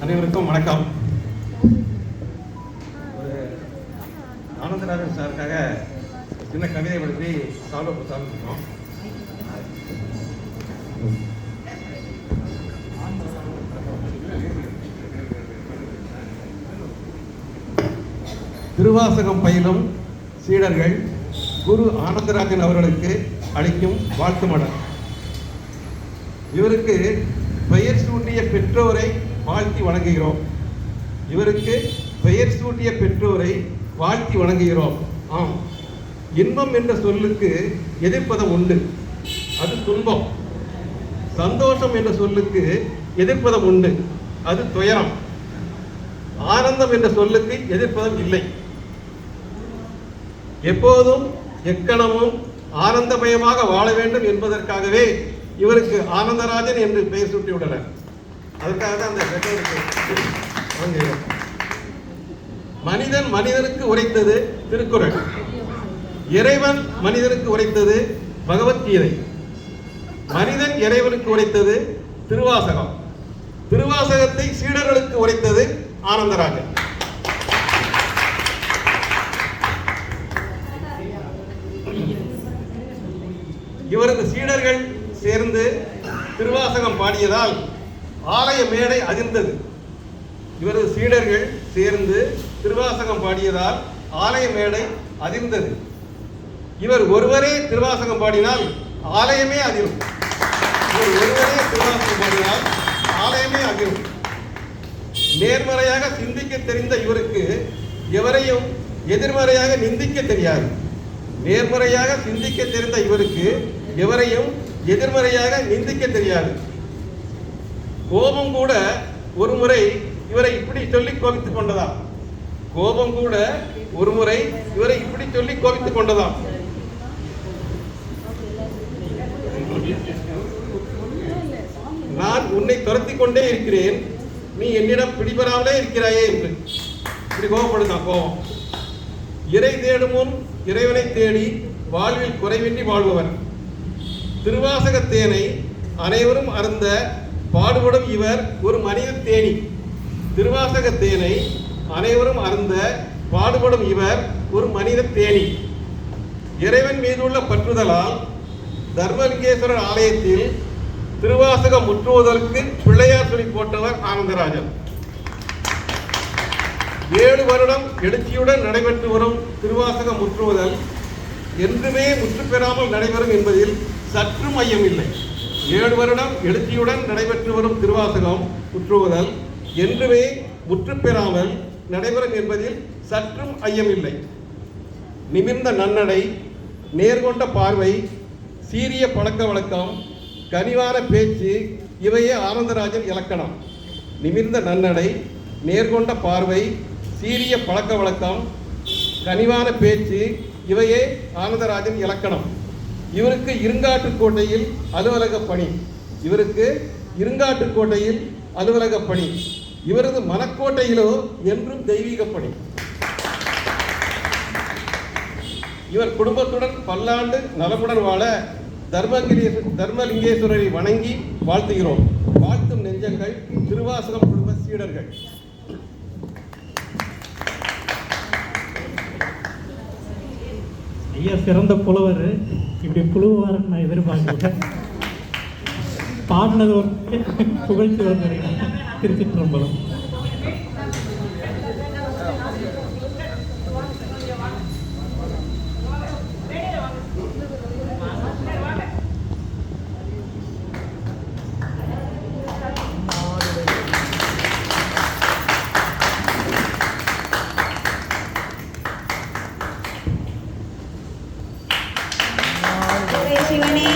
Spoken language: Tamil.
அனைவருக்கும் வணக்கம். ஒரு ஆனந்தராஜன் சாருக்காக சின்ன கவிதை படுத்தி சால்வ் கொடுத்தாலும் இருக்கோம் திருவாசகம் பயிலும் சீடர்கள் குரு ஆனந்தராஜன் அவர்களுக்கு அளிக்கும் வாழ்த்து மடல் இவருக்கு பெயர் சூட்டிய பெற்றோரை வாழ்த்தி வணங்குகிறோம். இவருக்கு பெயர் சூட்டிய பெற்றோரை வாழ்த்தி வணங்குகிறோம். ஆம். இன்பம் என்ற சொல்லுக்கு எதிர்ப்பதம் உண்டு. அது துன்பம். சந்தோஷம் என்ற சொல்லுக்கு எதிர்ப்பதம் உண்டு. அது துயரம். ஆனந்தம் என்ற சொல்லுக்கு எதிர்ப்பதம் இல்லை. எப்போதும் எக்கணமும் ஆனந்தமயமாக வாழ வேண்டும் என்பதற்காகவே இவருக்கு ஆனந்தராஜன் என்று பெயர் சூட்டியுள்ளனர். அதற்காக தான் அந்த பெற்றோருக்கு மனிதன் மனிதனுக்கு உரைத்தது திருக்குறள். இறைவன் மனிதனுக்கு உரைத்தது பகவத்கீதை. மனிதன் இறைவனுக்கு உரைத்தது திருவாசகம். திருவாசகத்தை சீடர்களுக்கு உரைத்தது ஆனந்தராஜன். இவரது சீடர்கள் சேர்ந்து திருவாசகம் பாடியதால் ஆலய மேடை அதிர்ந்தது இவரது சீடர்கள் சேர்ந்து திருவாசகம் பாடியதால் ஆலய மேடை அதிர்ந்தது. இவர் ஒருவரே திருவாசகம் பாடினால் ஆலயமே அதிரும். இவர் ஒருவரே திருவாசகம் பாடினால் ஆலயமே அதிரும். நேர்மறையாக சிந்திக்க தெரிந்த இவருக்கு எவரையும் எதிர்மறையாக நிந்திக்க தெரியாது. நேர்மறையாக சிந்திக்க தெரிந்த இவருக்கு எவரையும் எதிர்மறையாக நிந்திக்க தெரியாது. கோபம் கூட ஒரு முறை இவரை இப்படி சொல்லி கோபித்துக் கொண்டதாம். கோபம் கூட ஒரு முறை இவரை இப்படி சொல்லி கோபித்துக் கொண்டதாம். நான் உன்னை துரத்தி கொண்டே இருக்கிறேன். நீ என்னிடம் பிடிபெறாமலே இருக்கிறாயே என்று. இப்படி கோபப்படுதான் கோபம். இறை தேடும் முன் இறைவனை தேடி வாழ்வில் குறைவின்றி வாழ்பவர். திருவாசக தேனை அனைவரும் அருந்த பாடுபடும் இவர் ஒரு மனித தேனி. திருவாசக தேனை அனைவரும் அருந்த பாடுபடும் இவர் ஒரு மனித தேனி. இறைவன் மீதுள்ள பற்றுதலால் தர்மலிங்கேஸ்வரர் ஆலயத்தில் திருவாசகம் முற்றுவதற்கு பிள்ளையார் சொல்லி போட்டவர் ஆனந்தராஜன். ஏழு வருடம் எழுச்சியுடன் நடைபெற்று வரும் திருவாசகம் முற்றுவதல் என்றுமே முற்று பெறாமல் நடைபெறும் என்பதில் சற்றும் ஐயமில்லை ஏழு வருடம் எழுச்சியுடன் நடைபெற்று வரும் திருவாசகம் முற்றுவதல் என்றுமே முற்று பெறாமல் நடைபெறும் என்பதில் சற்றும் ஐயமில்லை. நிமிர்ந்த நன்னடை நேர்கொண்ட பார்வை சீரிய பழக்க வழக்கம் கனிவான பேச்சு இவையே ஆனந்தராஜன் இலக்கணம். நிமிர்ந்த நன்னடை நேர்கொண்ட பார்வை சீரிய பழக்க வழக்கம் கனிவான பேச்சு இவையே ஆனந்தராஜன் இலக்கணம். இவருக்கு இருங்காட்டுக்கோட்டையில் அலுவலக பணி. இவருக்கு இருங்காட்டுக்கோட்டையில் அலுவலக பணி. இவரது மனக்கோட்டையிலோ என்றும் தெய்வீக பணி. இவர் குடும்பத்துடன் பல்லாண்டு நலமுடன் வாழ தர்மகிரி தர்மலிங்கேஸ்வரரை வணங்கி வாழ்த்துகிறோம். வாழ்த்தும் நெஞ்சங்கள் திருவாசகம் குடும்ப சீடர்கள். ஐயா சிறந்த புலவர். இப்படி புழுவாருன்னு நான் எதிர்பார்க்கல. பாடினது ஒரு புகழ்ச்சி வந்து திருச்சி ஜெய சிவனே